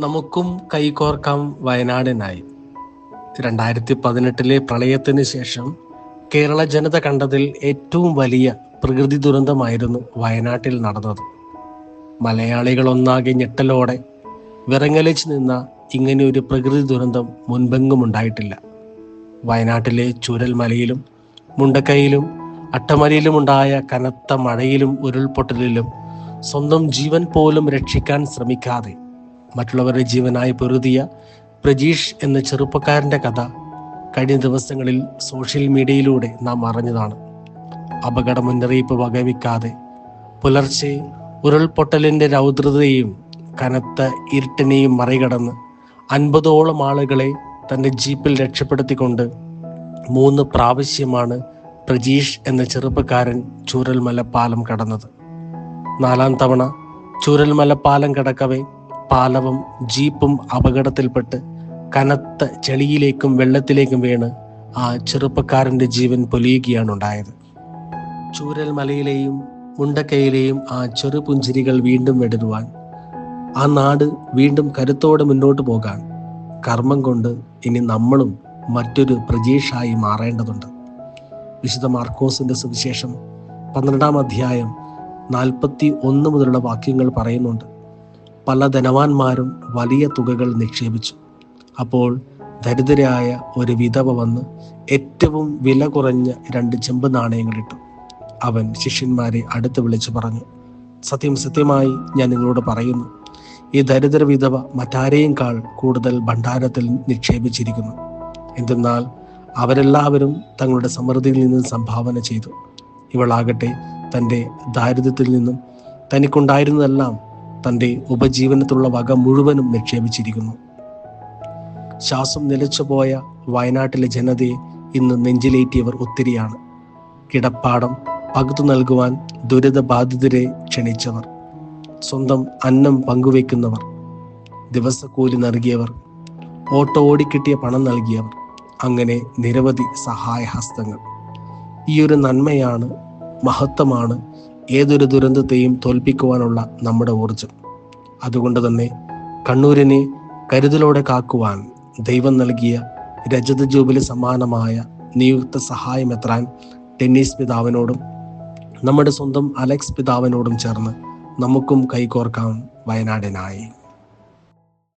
നമുക്കും കൈകോർക്കാം വയനാടിനായി. രണ്ടായിരത്തി പതിനെട്ടിലെ പ്രളയത്തിന് ശേഷം കേരള ജനത കണ്ടതിൽ ഏറ്റവും വലിയ പ്രകൃതി ദുരന്തമായിരുന്നു വയനാട്ടിൽ നടന്നത്. മലയാളികൾ ഒന്നാകെ ഞെട്ടലോടെ വിറങ്ങലിച്ച് നിന്ന ഇങ്ങനെ ഒരു പ്രകൃതി ദുരന്തം മുൻപെങ്ങും ഉണ്ടായിട്ടില്ല. വയനാട്ടിലെ ചുരൽമലയിലും മുണ്ടക്കൈയിലും അട്ടമലയിലുമുണ്ടായ കനത്ത മഴയിലും ഉരുൾപൊട്ടലിലും സ്വന്തം ജീവൻ പോലും രക്ഷിക്കാൻ ശ്രമിക്കാതെ മറ്റുള്ളവരുടെ ജീവനായി പൊരുതിയ പ്രജീഷ് എന്ന ചെറുപ്പക്കാരന്റെ കഥ കഴിഞ്ഞ ദിവസങ്ങളിൽ സോഷ്യൽ മീഡിയയിലൂടെ നാം അറിഞ്ഞതാണ്. അപകട മുന്നറിയിപ്പ് വകവയ്ക്കാതെ പുലർച്ചെ ഉരുൾപൊട്ടലിന്റെ രൗദ്രതയും കനത്ത ഇരുട്ടിനെയും മറികടന്ന് അൻപതോളം ആളുകളെ തന്റെ ജീപ്പിൽ രക്ഷപ്പെടുത്തിക്കൊണ്ട് മൂന്ന് പ്രാവശ്യമാണ് പ്രജീഷ് എന്ന ചെറുപ്പക്കാരൻ ചൂരൽമല പാലം കടന്നത്. നാലാം തവണ ചൂരൽമല പാലം കടക്കവേ പാലവും ജീപ്പും അപകടത്തിൽപ്പെട്ട് കനത്ത ചെളിയിലേക്കും വെള്ളത്തിലേക്കും വീണ് ആ ചെറുപ്പക്കാരന്റെ ജീവൻ പൊലിയുകയാണ് ഉണ്ടായത് ചൂരൽ മലയിലെയും മുണ്ടക്കയിലെയും ആ ചെറുപുഞ്ചിരികൾ വീണ്ടും വെടരുവാൻ ആ നാട് വീണ്ടും കരുത്തോടെ മുന്നോട്ട് പോകാൻ കർമ്മം കൊണ്ട് ഇനി നമ്മളും മറ്റൊരു പ്രജീഷായി മാറേണ്ടതുണ്ട്. വിശുദ്ധ മാർക്കോസിന്റെ സുവിശേഷം പന്ത്രണ്ടാം അധ്യായം നാൽപ്പത്തി ഒന്ന് മുതലുള്ള വാക്യങ്ങൾ പറയുന്നുണ്ട്. പല ധനവാന്മാരും വലിയ തുകകൾ നിക്ഷേപിച്ചു. അപ്പോൾ ദരിദ്രയായ ഒരു വിധവ വന്ന് ഏറ്റവും വില കുറഞ്ഞ രണ്ട് ചെമ്പ് നാണയങ്ങളിട്ടു അവൻ ശിഷ്യന്മാരെ അടുത്ത് വിളിച്ചു പറഞ്ഞു സത്യം സത്യമായി ഞാൻ നിങ്ങളോട് പറയുന്നു ഈ ദരിദ്ര വിധവ മറ്റാരെയും കാൾ കൂടുതൽ ഭണ്ഡാരത്തിൽ നിക്ഷേപിച്ചിരിക്കുന്നു. എന്തെന്നാൽ അവരെല്ലാവരും തങ്ങളുടെ സമൃദ്ധിയിൽ നിന്നും സംഭാവന ചെയ്തു. ഇവളാകട്ടെ തന്റെ ദാരിദ്ര്യത്തിൽ നിന്നും തനിക്കുണ്ടായിരുന്നതെല്ലാം തന്റെ ഉപജീവനത്തിലുള്ള വക മുഴുവനും നിക്ഷേപിച്ചിരിക്കുന്നു. ശ്വാസം നിലച്ചുപോയ വയനാട്ടിലെ ജനതയെ ഇന്ന് നെഞ്ചിലേറ്റിയവർ ഒത്തിരിയാണ്. കിടപ്പാടം പകുത്തു നൽകുവാൻ ദുരിതബാധിതരെ ക്ഷണിച്ചവർ സ്വന്തം അന്നം പങ്കുവെക്കുന്നവർ ദിവസക്കൂലി നൽകിയവർ ഓട്ടോ ഓടിക്കിട്ടിയ പണം നൽകിയവർ അങ്ങനെ നിരവധി സഹായഹസ്തങ്ങൾ. ഈ ഒരു നന്മയാണ് മഹത്വമാണ് ഏതൊരു ദുരന്തത്തെയും തോൽപ്പിക്കുവാനുള്ള നമ്മുടെ ഊർജം അതുകൊണ്ട് തന്നെ കണ്ണൂരിനെ കരുതലോടെ കാക്കുവാൻ ദൈവം നൽകിയ രജത ജൂബിലി സമാനമായ നിയുക്ത സഹായം എത്രാൻ ടെന്നീസ് പിതാവിനോടും നമ്മുടെ സ്വന്തം അലക്സ് പിതാവിനോടും ചേർന്ന് നമുക്കും കൈകോർക്കാം വയനാടിനായി.